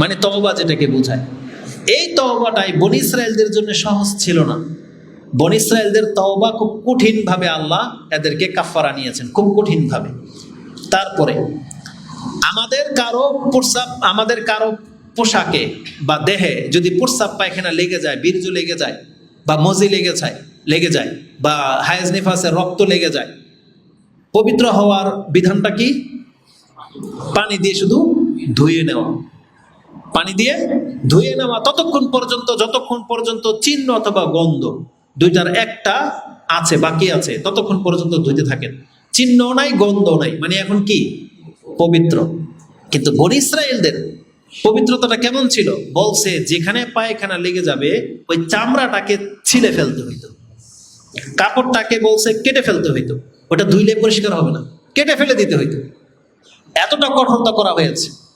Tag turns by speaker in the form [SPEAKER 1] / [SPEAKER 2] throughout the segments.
[SPEAKER 1] মানে তওবা যেটাকে বোঝায়। এই তওবাটাই বনি ইসরায়েলদের জন্য সহজ ছিল না। বনি ইসরায়েলদের তওবা খুব কঠিনভাবে আল্লাহ এদেরকে কাফারা নিয়েছেন, খুব কঠিনভাবে। তারপরে, আমাদের কারও প্রস্রাব আমাদের কারও পোশাকে বা দেহে যদি প্রস্রাব পায়খানা লেগে যায়, বীর্য লেগে যায়, বা মজি লেগে যায় লেগে যায়, বা হায়াজ নিফাসের রক্ত লেগে যায়, পবিত্র হওয়ার বিধানটা কি? পানি দিয়ে শুধু ধুয়ে নেওয়া। পানি দিয়ে ধুয়ে নেওয়া ততক্ষণ পর্যন্ত, যতক্ষণ পর্যন্ত চিহ্ন অথবা গন্ধ দুইটার একটা আছে, বাকি আছে, ততক্ষণ পর্যন্ত ধুইতে থাকেন। চিহ্ন নাই গন্ধ নাই। মানে এখন কি? পবিত্র। কিন্তু বনি ইসরায়েলদের পবিত্রতাটা কেমন ছিল? বলছে, যেখানে পায়খানা লেগে যাবে, ওই চামড়াটাকে ছিলে ফেলতে হইতো। কাপড়টাকে বলছে কেটে ফেলতে হইতো। ওটা ধুইলে পরিষ্কার হবে না। কেটে ফেলে দিতে হইতো। এতটা কঠোরতা করা হয়েছে।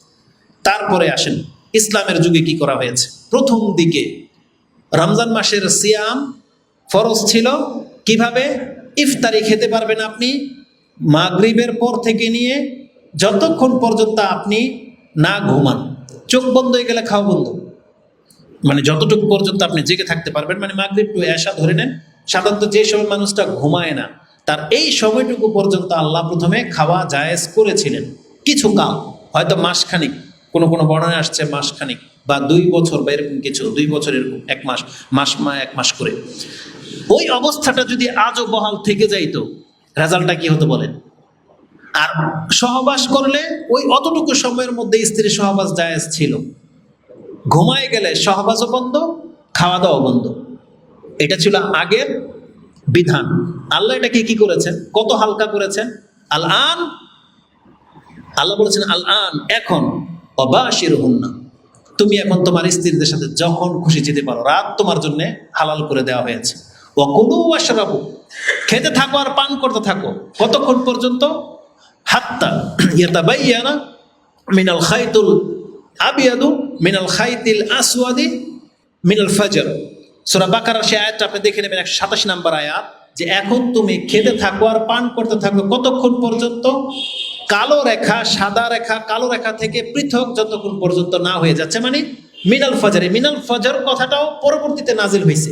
[SPEAKER 1] তারপরে আসেন, ইসলামের যুগে কি করা হয়েছে? প্রথম দিকে রমজান মাসের সিয়াম ফরজ ছিল। কীভাবে? ইফতারি খেতে পারবেন আপনি, মাগরিবের পর থেকে নিয়ে যতক্ষণ পর্যন্ত আপনি না ঘুমান। চোখ বন্ধ হয়ে গেলে খাওয়া বন্ধ। মানে যতটুকু পর্যন্ত আপনি জেগে থাকতে পারবেন মানে মাগরিব টু এসা ধরে নেন, সাধারণত যে সময় মানুষটা ঘুমায় না, তার এই সময়টুকু পর্যন্ত আল্লাহ প্রথমে খাওয়া জায়েজ করেছিলেন। কিছু কাল, হয়তো মাসখানিক। কোনো কোনো বর্ণনা আসছে মাসখানিক বা দুই বছর বা এরকম কিছু, দুই বছর এরকম, এক মাস মাস মা, এক মাস করে। ওই অবস্থাটা যদি আজও বহাল থেকে যাইতো, রেজাল্টটা কি হতো বলেন? আর সহবাস করলে ওই অতটুকু সময়ের মধ্যে স্ত্রীর সহবাস জায়েজ ছিল। ঘুমায় গেলে সহবাসও বন্ধ খাওয়া দাওয়া বন্ধ। এটা ছিল আগের বিধান। আল্লাহ এটাকে কি করেছেন? কত হালকা করেছেন? আল আন আল্লাহ বলেছেন আল আন এখন অবাসির না তুমি এখন তোমার স্ত্রীদের সাথে যখন খুশি যেতে পারো, রাত তোমার জন্য হালাল করে দেওয়া হয়েছে। ওকুলু ওয়াশরাবু, খেতে থাকো আর পান করতে থাকো। কতক্ষণ পর্যন্ত? হাত্তা ইয়াতাবাইয়ানা মিনাল খাইতুল আবিয়াদু, মিনাল খাইতিল আসওয়াদি, মিনাল ফাজর। সূরা বাকারার সেই আয়াতটা আপনি দেখে নেবেন, একশো সাতাশ নাম্বার আয়াত, যে এখন তুমি খেতে থাকো আর পান করতে থাকো, কতক্ষণ পর্যন্ত? কালো রেখা, সাদা রেখা, কালো রেখা থেকে পৃথক যতক্ষণ পর্যন্ত না হয়ে যাচ্ছে মানে মিনাল ফজরে। মিনাল ফজর কথাটাও পরবর্তীতে নাজিল হয়েছে।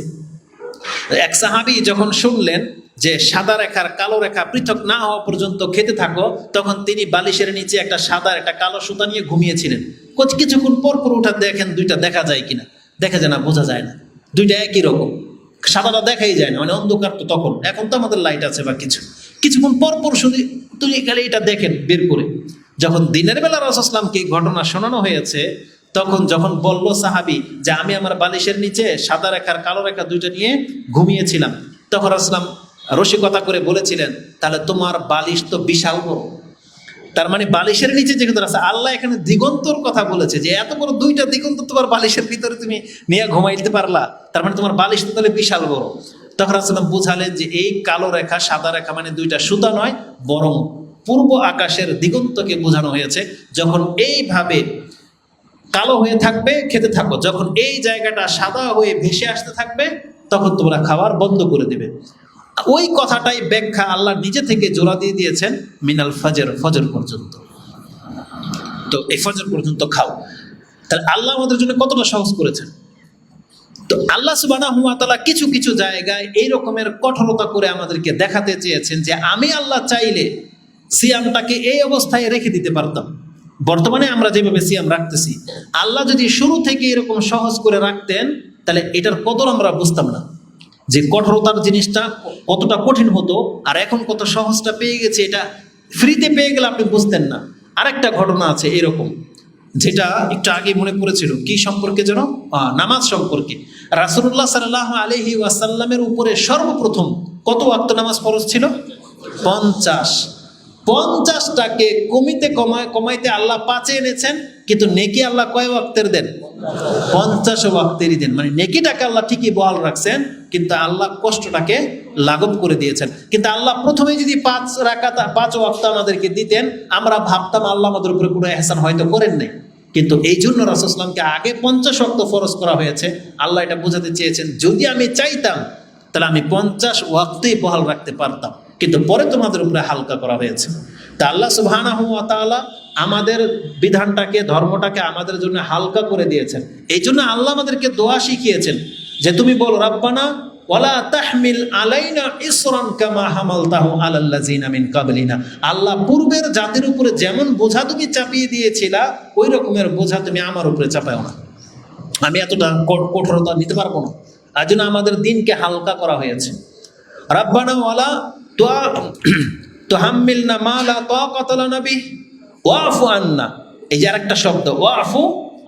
[SPEAKER 1] এক সাহাবি যখন শুনলেন যে সাদা রেখার কালো রেখা পৃথক না হওয়া পর্যন্ত খেতে থাকো, তখন তিনি বালিশের নিচে একটা সাদা, একটা কালো সুতা নিয়ে ঘুমিয়েছিলেন। কিছুক্ষণ পর পর ওঠা দেখেন দুইটা দেখা যায় কিনা। দেখা যায় না, বোঝা যায় না। দুইটা একই রকম। সাদাটা দেখাই যায় না মানে অন্ধকার তো তখন। এখন তো আমাদের লাইট আছে বা কিছু। কিছুক্ষণ পর পর শুধু তুমি খালি এটা দেখেন, বের করে। যখন দিনের বেলা রসলামকে ঘটনা শোনানো হয়েছে, তখন যখন বলল সাহাবি যে আমি আমার বালিশের নিচে সাদা রেখার কালো রেখা দুইটা নিয়ে ঘুমিয়েছিলাম, তখন আসলাম রসিকতা করে বলেছিলেন, তাহলে তোমার বালিশ তো বিশাল বড়। তার মানে বালিশের নিচে যে কথা আছে আল্লাহ এখানে দিগন্তর কথা বলেছে যে এত বড় দুইটা দিগন্ত তোমার বালিশের ভিতরে তুমি নিয়ে ঘুমাইতে পারলা। তার মানে তোমার বালিশ তো তাহলে বিশাল বড়। তখন আসলাম বুঝালেন যে এই কালো রেখা, সাদা রেখা মানে দুইটা সুতা নয়, বরং পূর্ব আকাশের দিগন্তকে বোঝানো হয়েছে। যখন এইভাবে কালো হয়ে থাকবে, খেতে থাকো। যখন এই জায়গাটা সাদা হয়ে ভেসে আসতে থাকবে, তখন তোমরা খাবার বন্ধ করে দেবে। ওই কথাটাই ব্যাখ্যা আল্লাহ নিজে থেকে জোড়া দিয়ে দিয়েছেন মিনাল ফজর ফজর পর্যন্ত। তো এই ফজর পর্যন্ত খাও। তাহলে আল্লাহ আমাদের জন্য কতটা সহজ করেছেন? আল্লাহ সুবাহ কিছু কিছু জায়গায় এই রকমের কঠোরতা করে আমাদেরকে দেখাতে চেয়েছেন যে আমি আল্লাহ চাইলে সিয়ামটাকে এই অবস্থায় রেখে দিতে পারতাম। বর্তমানে আমরা যেভাবে সিয়াম রাখতেছি, আল্লাহ যদি শুরু থেকে এরকম সহজ করে রাখতেন, তাহলে এটার কদর আমরা বুঝতাম না। যে কঠোরতার জিনিসটা কতটা কঠিন হতো আর এখন কত সহজটা পেয়ে গেছে, এটা ফ্রিতে পেয়ে গেলে আপনি বুঝতেন না। আরেকটা ঘটনা আছে এরকম, যেটা একটু আগে মনে পড়েছিল, কি সম্পর্কে যেন? নামাজ সম্পর্কে। রাসুল্লাহ সাল্লাহ আলহি ওয়াসাল্লামের উপরে সর্বপ্রথম কত ওয়াক্ত নামাজ ফরজ ছিল? পঞ্চাশ। পঞ্চাশটাকে কমিতে কমায়, কমাইতে আল্লাহ পাঁচে এনেছেন, কিন্তু নেকি আল্লাহ কয় ওয়াক্তের দেন? পঞ্চাশ ওয়াক্তেরই দেন। মানে নেকিটাকে আল্লাহ ঠিকই বহাল রাখছেন, কিন্তু আল্লাহ কষ্টটাকে লাঘব করে দিয়েছেন। কিন্তু আল্লাহ প্রথমে যদি পাঁচ রাকাত, পাঁচ ওয়াক্ত আমাদেরকে দিতেন, আমরা ভাবতাম আল্লাহ আমাদের উপরে কোনো এহসান হয়তো করেন নাই। কিন্তু এই জন্য রাসুসলামকে আগে পঞ্চাশ ওয়াক্ত ফরজ করা হয়েছে। আল্লাহ এটা বোঝাতে চেয়েছেন, যদি আমি চাইতাম, তাহলে আমি পঞ্চাশ ওয়াক্তেই বহাল রাখতে পারতাম। কিন্তু পরে তোমাদের উপরে হালকা করা হয়েছে। তা আল্লাহ তাআলা আমাদের বিধানটাকে, ধর্মটাকে আমাদের জন্য হালকা করে দিয়েছেন। এই জন্য আল্লাহ আমাদেরকে দোয়া শিখিয়েছেন যে, তুমি বলো, রাব্বানা ওয়ালা তাহমিল আলাইনা ইসরান কামা হামালতাহু আলাল্লাযিনা মিন কাবলিনা। আল্লাহ পূর্বের জাতির উপরে যেমন বোঝা তুমি চাপিয়ে দিয়েছিলা, ওই রকমের বোঝা তুমি আমার উপরে চাপাও না। আমি এতটা কঠোরতা নিতে পারব না। তার জন্য আমাদের দিনকে হালকা করা হয়েছে। রাব্বানা ওয়ালা তোয়া তোহাম্মিল না মালা তোয়া কতলা নবী ওয়াফু আন্না। এই যে আরেকটা শব্দ, ওয়াফু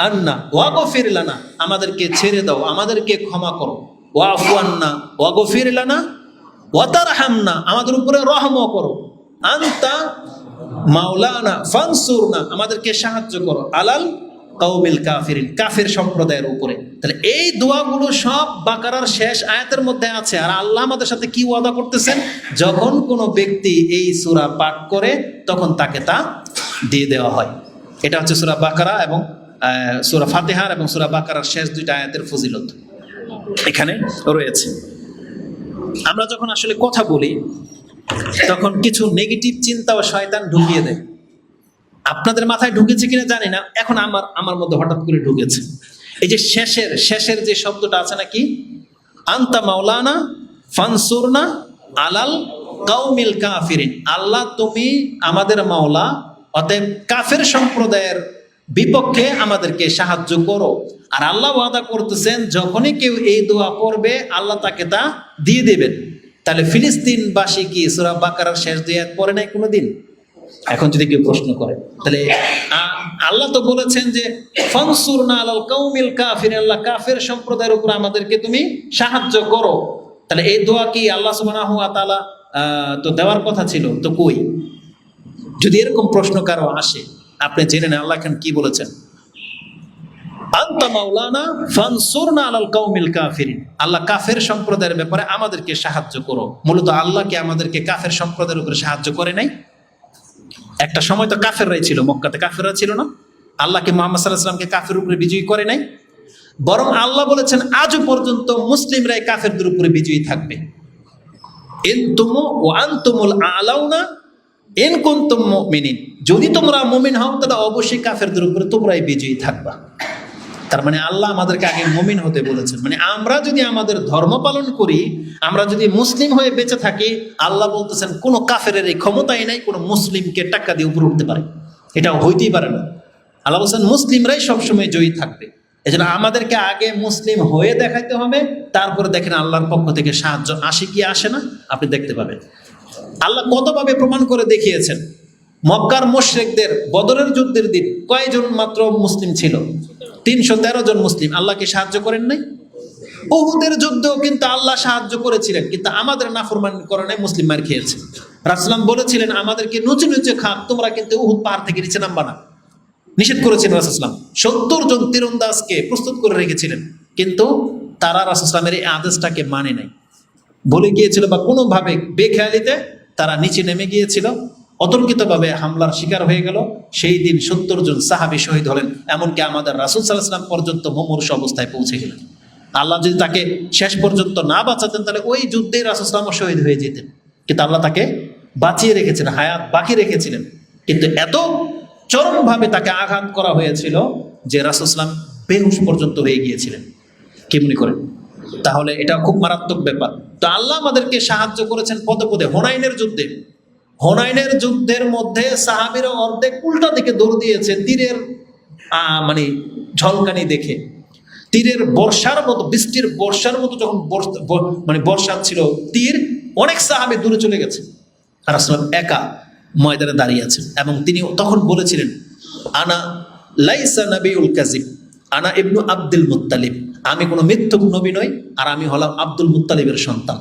[SPEAKER 1] আন্না। ওয়াগো ফিরলানা আমাদেরকে ছেড়ে দাও, আমাদেরকে ক্ষমা করো। ওয়াতার হামনা আমাদের উপরে রহম করো। আন্তা মাওলানা, ফানসুরনা, আমাদেরকে সাহায্য করো। আলাল কৌমিল কাফিরিন, কাফির সম্প্রদায়ের উপরে। তাহলে এই দোয়াগুলো সব বাকারার শেষ আয়াতের মধ্যে আছে। আর আল্লাহ আমাদের সাথে কি ওয়াদা করতেছেন? যখন কোনো ব্যক্তি এই সুরা পাঠ করে, তখন তাকে তা দিয়ে দেওয়া হয়। এটা হচ্ছে সুরা বাকারা এবং সূরা ফাতেহার এবং সুরা বাকারার শেষ দুইটা আয়াতের ফজিলত। এখানে রয়েছে। আমরা যখন আসলে কথা বলি, তখন কিছু নেগেটিভ চিন্তা ও শয়তান ঢুকিয়ে দেয়। আপনাদের মাথায় ঢুকেছে কিনা জানি না, এখন আমার আমার মধ্যে হঠাৎ করে ঢুকেছে। এই যে শেষের শেষের যে শব্দটা আছে নাকি? আন্তা মাওলানা ফানসুরনা আলাল কাউমিল কাফিরিন। আল্লাহ তুমি আমাদের মাওলা, অতএব কাফের সম্প্রদায়ের বিপক্ষে আমাদেরকে সাহায্য করো। আর আল্লাহ ওয়াদা করতেছেন, যখনই কেউ এই দোয়া করবে আল্লাহ তাকে তা দিয়ে দেবেন। তাহলে ফিলিস্তিনবাসী কি সুরা বাকারার শেষ আয়াত পড়ে নাই কোনোদিন? এখন যদি কেউ প্রশ্ন করে, তাহলে আল্লাহ তো বলেছেন যে ফনসুর না আলাল কৌমিল কাফির আল্লাহ কাফের সম্প্রদায়ের উপর আমাদেরকে তুমি সাহায্য করো। তাহলে এই দোয়া কি আল্লাহ সুবহানাহু ওয়া তাআলা তো দেওয়ার কথা ছিল? তো কই? যদি এরকম প্রশ্ন কারও আসে আপনি জেনে নেন, আল্লাহ খান কি বলেছেন? মাওলানা ফানসুরনা আলাল কাফিরিন। আল্লাহ কাফের সম্প্রদায়ের ব্যাপারে আমাদেরকে সাহায্য করো। মূলত আল্লাহকে আমাদেরকে কাফের সম্প্রদায়ের উপরে সাহায্য করে নাই? একটা সময় তো কাফেররাই ছিল, মক্কাতে কাফেররা ছিল না। আল্লাহকে মোহাম্মদ সাল্লাহ সাল্লামকে কাফের উপরে বিজয়ী করে নাই। বরং আল্লাহ বলেছেন, আজও পর্যন্ত মুসলিমরাই কাফেরদের উপরে বিজয়ী থাকবে। ও আলাউনা ইন কুনতুম মুমিনিন। যদি তোমরা মুমিন হও, তাহলে অবশ্যই কাফেরদের উপরে তোমরাই বিজয়ী থাকবা। তার মানে আল্লাহ আমাদেরকে আগে মুমিন হতে বলেছেন। মানে আমরা যদি আমাদের ধর্ম পালন করি, আমরা যদি মুসলিম হয়ে বেঁচে থাকি, আল্লাহ বলতেছেন, কোনো কাফের এই ক্ষমতাই নাই, কোনো মুসলিমকে টাক্কা দিয়ে উপরে উঠতে পারে। এটা হইতেই পারে না। আল্লাহ বলছেন, মুসলিমরাই সবসময় জয়ী থাকবে। এই জন্য আমাদেরকে আগে মুসলিম হয়ে দেখাইতে হবে। তারপরে দেখেন আল্লাহর পক্ষ থেকে সাহায্য আসে কি আসে না, আপনি দেখতে পাবেন। আল্লাহ কতভাবে প্রমাণ করে দেখিয়েছেন? মক্কার মোশরেকদের বদরের যুদ্ধের দিন কয়জন মাত্র মুসলিম ছিল? তিনশো তেরো জন মুসলিম। আল্লাহকে সাহায্য করেন নাই? উহুদের যুদ্ধেও কিন্তু আল্লাহ সাহায্য করেছিলেন, কিন্তু আমাদের নাফরমান করে নাই, মুসলিম মার খেয়েছে। রাসলাম বলেছিলেন আমাদেরকে নুচে নুচে খাক, তোমরা কিন্তু উহুদ পাহাড় থেকে নিচে নামবা না। নিষেধ করেছেন রাসুসলাম সত্তর জন তীরন্দাজকে প্রস্তুত করে রেখেছিলেন, কিন্তু তারা রাসুসলামের এই আদেশটাকে মানে নাই। বলে গিয়েছিল বা কোনোভাবে বেখেয়ালিতে তারা নিচে নেমে গিয়েছিল। অতর্কিতভাবে হামলার শিকার হয়ে গেল। সেই দিন সত্তর জন সাহাবি শহীদ হলেন। এমনকি আমাদের রাসুল সাল্লাহাম পর্যন্ত মুমূর্ষ অবস্থায় পৌঁছে গেলেন। আল্লাহ যদি তাকে শেষ পর্যন্ত না বাঁচাতেন, তাহলে ওই যুদ্ধেই রাসুসলামও শহীদ হয়ে যেতেন। কিন্তু আল্লাহ তাকে বাঁচিয়ে রেখেছেন হায়াত বাকি রেখেছিলেন। কিন্তু এত চরমভাবে তাকে আঘাত করা হয়েছিল যে রাসুসলাম বেহুশ পর্যন্ত হয়ে গিয়েছিলেন। কেমনি করেন? তাহলে এটা খুব মারাত্মক ব্যাপার। তো আল্লাহ আমাদেরকে সাহায্য করেছেন পদে পদে, হোনাইনের যুদ্ধে। হোনাইনের যুদ্ধের মধ্যে সাহাবিরা অর্ধেক উল্টা দিকে দৌড় দিয়েছে, তীরের মানে ঝলকানি দেখে। তীরের বর্ষার মতো, বৃষ্টির বর্ষার মতো যখন মানে বর্ষা ছিল, তীর অনেক সাহাবি দূরে চলে গেছে। আর আসলাম একা ময়দানে দাঁড়িয়ে আছেন। এবং তিনি তখন বলেছিলেন, আনা লাইসা নবিউল কাজিব আনা ইবনু আব্দুল মুত্তালিব। আমি কোনো মিথ্যুক নবী নই, আর আমি হলাম আব্দুল মুত্তালিবের সন্তান।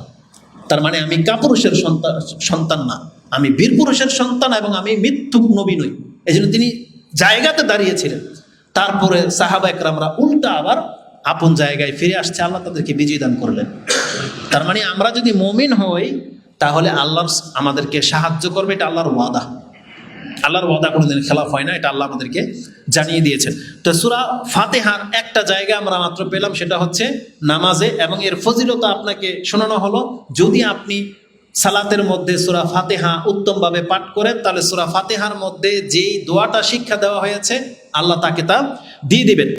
[SPEAKER 1] তার মানে আমি কাপুরুষের সন্তান সন্তান না। আমি বীর পুরুষের সন্তান এবং আমি মিথ্যুক নবী নই। এই জন্য তিনি জায়গাতে দাঁড়িয়েছিলেন। তারপরে সাহাবা একরামরা উল্টা আবার আপন জায়গায় ফিরে আসছে, আল্লাহ তাদেরকে বিজয় দান করলেন। তার মানে আমরা যদি মমিন হই, তাহলে আল্লাহ আমাদেরকে সাহায্য করবে, এটা আল্লাহর ওয়াদা। আল্লাহর ওয়াদা কোনোদিন খেলাফ হয় না, এটা আল্লাহ আমাদেরকে জানিয়ে দিয়েছেন। তো সুরা ফাতেহার একটা জায়গা আমরা মাত্র পেলাম, সেটা হচ্ছে নামাজে, এবং এর ফজিলতা আপনাকে শোনানো হলো, যদি আপনি সালাতের মধ্যে সুরা ফাতেহা উত্তমভাবে পাঠ করেন, তাহলে সুরা ফাতেহার মধ্যে যেই দোয়াটা শিক্ষা দেওয়া হয়েছে, আল্লাহ তাকে তা দিয়ে দিবেন।